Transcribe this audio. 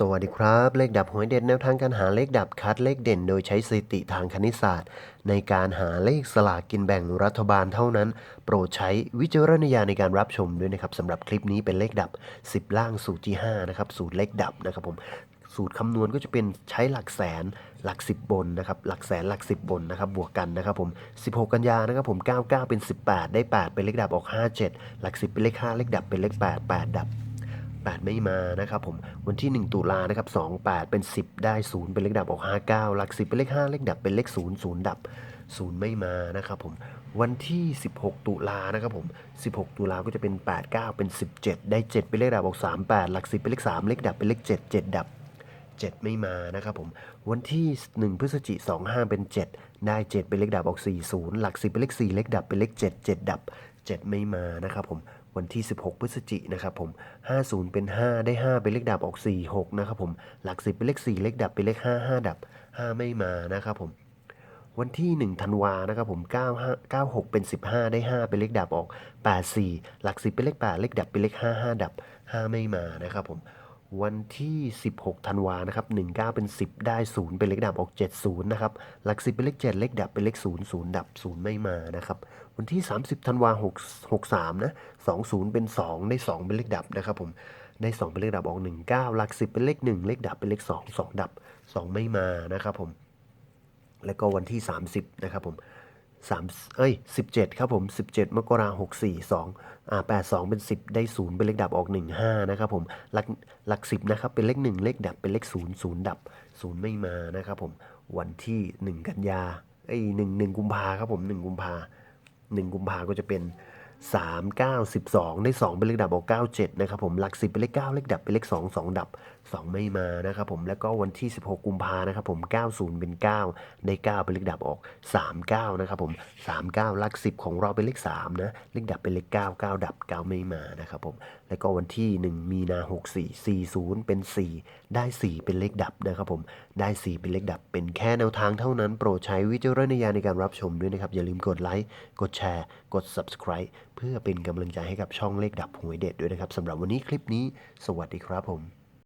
สวัสดีครับ เลขดับหวยเด่นแนวทางการหาเลขดับคัดเลขเด่น โดยใช้สถิติทางคณิตศาสตร์ ในการหาเลขสลากกินแบ่งรัฐบาลเท่านั้น โปรดใช้วิจารณญาณในการรับชมด้วยนะครับสำหรับคลิปนี้เป็นเลขดับ 10 ล่างสูตรที่5นะครับสูตรเลขดับนะครับผมสูตรคำนวณก็จะเป็นใช้หลักแสนหลัก 10 บนนะครับหลักแสนหลัก 10 บนนะครับบวกกันนะครับผม 16 กันยานะครับผม99 เป็น 18 ได้ 8 เป็นเลขดับออก 57 หลัก 10 เป็นเลข5เลขดับเป็นเลข8 8 ดับ 8 ไม่มานะครับผมวันที่ 1 ตุลานะครับ2 8 เป็น 10 ได้ 0 เป็นเลขดับออก 59 หลัก 10 เป็นเลข 5 เลขดับเป็นเลข 0 0 ดับ 0 ไม่มานะครับผมวันที่ 16 ตุลานะครับผม 16 ตุลาก็จะเป็น 8 9 เป็น 17 ได้ 7 เป็นเลขดับออก 38 หลัก 10 เป็นเลข 3 เลขดับเป็นเลข 7 7 ดับ 7 ไม่มานะครับผมวันที่ 1 พฤศจิก25 เป็น 7 ได้ 7 เป็นเลขดับออก 40 หลัก 10 เป็นเลข 4 เลขดับเป็นเลข 7 7 ดับ 7 ไม่มานะครับผมวันที่ 16 พฤศจิกนะครับผม 50 เป็น 5 ได้ 5 เป็นเลขดับออก 46 นะครับผม หลัก 10 เป็นเลข 4 เลขดับเป็นเลข 5 5 ดับ 5 ไม่มานะครับผม วันที่ 1 ธันวานะครับผม 95 96 เป็น 15 ได้ 5 เป็นเลขดับออก 84 หลัก 10 เป็นเลข 8 เลขดับเป็นเลข 5 5 ดับ 5 ไม่มานะครับผม วันที่ 16 ธันวานะครับ 19 เป็น 10 ได้ 0 เป็นเลขดับออก 70 นะครับ หลัก 10 เป็นเลข 7 เลขดับเป็นเลข 0 0 ดับ 0 ไม่มานะครับ วันที่ 30 ธันวา6 63 นะ 20 เป็น 2 ได้ 2 เป็นเลขดับนะครับผม ได้ 2 เป็นเลขดับออก 19 หลัก 10 เป็นเลข 1 เลขดับเป็นเลข 2 2 ดับ 2 ไม่มานะครับผม แล้วก็วันที่ 30 นะครับผม 3เอ้ย 17 ครับผม 17 มกราคม64 2อ่า82เป็น 10 ได้ 0 เป็นเลขดับออก 15 นะครับผม หลักหลัก 10 นะครับ เป็นเลข 1 เลขดับเป็นเลข 0 0 ดับ 0 ไม่มานะครับผม วันที่ 1 กันยาเอ้ย1 1กุมภาครับผม 1 กุมภา1กุมภาก็จะเป็น 3 9 12 ได้ 2 เป็นเลขดับออก 97 นะครับผม หลัก 10 เป็นเลข 9 เลขดับเป็นเลข 2 2 ดับ 2 ไม่มานะครับผมแล้วก็วันที่ 16 กุมภานะครับผม90 เป็น 9 ได้ 9 เป็นเลขดับออก 39 นะครับผม 39ลัก10 ของเราเป็นเลข3นะเลขดับเป็นเลข 9 9 ดับ 9 ไม่มานะครับผมแล้วก็วันที่ 1 มีนา 64 40 เป็น 4 ได้ 4 เป็นเลขดับนะครับผมได้ 4 เป็นเลขดับเป็นแค่แนวทางเท่านั้นโปรดใช้วิจารณญาณในการรับชมด้วยนะครับ อย่าลืมกดไลค์กดแชร์กด subscribe เพื่อเป็นกำลังใจให้กับช่องเลขดับหวยเด็ดด้วยนะครับสำหรับวันนี้คลิปนี้ สวัสดีครับผม